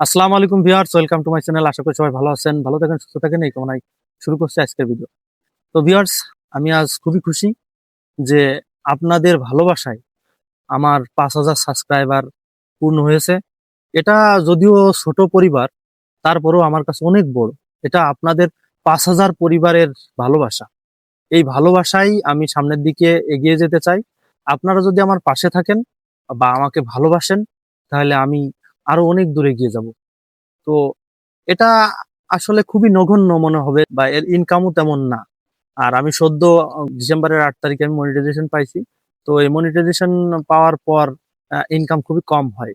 আসসালামু আলাইকুম viewers, welcome to my channel. আশা করি সবাই ভালো আছেন, ভালো থাকেন, সুস্থ থাকেন, এই কামনায় শুরু করছি আজকের ভিডিও তো ভিউয়ার্স, আমি আজ খুবই খুশি যে আপনাদের ভালোবাসায় আমার পাঁচ হাজার সাবস্ক্রাইবার পূর্ণ হয়েছে। এটা যদিও ছোট পরিবার, তারপরেও আমার কাছে অনেক বড়। এটা আপনাদের পাঁচ হাজার পরিবারের ভালোবাসা। এই ভালোবাসাই আমি সামনের দিকে এগিয়ে যেতে চাই। আপনারা যদি আমার পাশে থাকেন বা আমাকে ভালোবাসেন, তাহলে আমি আরও অনেক দূরে এগিয়ে যাব। তো এটা আসলে খুবই নগণ্য মনে হবে বা এর ইনকামও তেমন না। আর আমি সদ্য ডিসেম্বরের আট তারিখে আমি মনিটাইজেশন পাইছি। তো এই মনিটাইজেশন পাওয়ার পর ইনকাম খুবই কম হয়।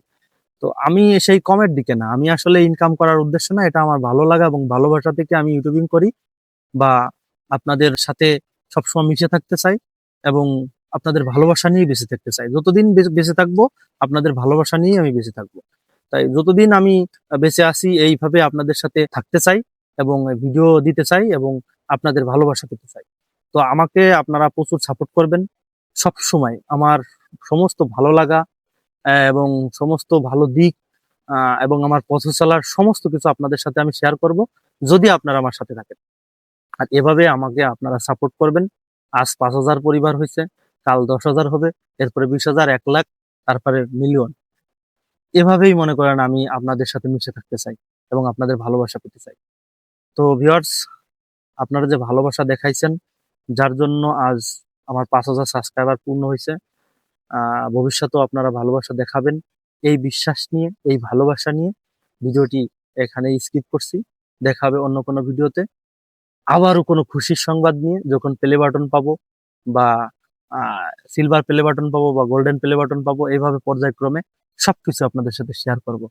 তো আমি সেই কমের দিকে না। আমি আসলে ইনকাম করার উদ্দেশ্য না, এটা আমার ভালো লাগা এবং ভালোবাসা থেকে আমি ইউটিউবিং করি বা আপনাদের সাথে সবসময় মিশে থাকতে চাই এবং আপনাদের ভালোবাসা নিয়ে বেঁচে থাকতে চাই। যতদিন বেঁচে থাকব, আপনাদের ভালোবাসা নিয়ে আমি বেঁচে থাকব। তাই যতদিন আমি বেঁচে আছি, এইভাবে আপনাদের সাথে থাকতে চাই এবং ভিডিও দিতে চাই এবং আপনাদের ভালোবাসা পেতে চাই। তো আমাকে আপনারা প্রচুর সাপোর্ট করবেন। সব সময় আমার সমস্ত ভালো লাগা এবং সমস্ত ভালো দিক এবং আমার পথ চলার সমস্ত কিছু আপনাদের সাথে আমি শেয়ার করব যদি আপনারা আমার সাথে থাকেন। আর এভাবে আমাকে আপনারা সাপোর্ট করবেন। আজ পাঁচ হাজার পরিবার হয়েছে, কাল দশ হাজার হবে, এরপরে বিশ হাজার, এক লাখ, তারপরে মিলিয়ন এভাবেই মনে করেন আমি আপনাদের সাথে মিশে থাকতে চাই এবং আপনাদের ভালোবাসা পেতে চাই। তো ভিউয়ার্স আপনারা যে ভালোবাসা দেখাইছেন, যার জন্য আজ আমার পাঁচ হাজার সাবস্ক্রাইবার পূর্ণ হয়েছে ভবিষ্যতেও আপনারা ভালোবাসা দেখাবেন। এই বিশ্বাস নিয়ে, এই ভালোবাসা নিয়ে ভিডিওটি এখানেই স্কিপ করছি। দেখা হবে অন্য কোনো ভিডিওতে। আবারও কোনো খুশির সংবাদ নিয়ে যখন প্লে বাটন পাবো বা সিলভার প্লে বাটন পাবো বা গোল্ডেন প্লে বাটন পাবো, এইভাবে পর্যায়ক্রমে সবকিছু আপনাদের সাথে শেয়ার করব।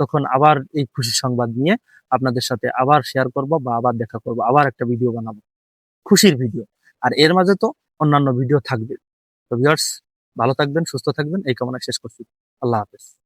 তখন আবার এই খুশি সংবাদ নিয়ে আপনাদের সাথে আবার শেয়ার করব বা আবার দেখা করব, আবার একটা ভিডিও বানাবো। খুশির ভিডিও আর এর মাঝে তো অন্যান্য ভিডিও থাকবে। তো ভিউয়ার্স ভালো থাকবেন, সুস্থ থাকবেন, এই কামনা শেষ করছি। আল্লাহ হাফেজ।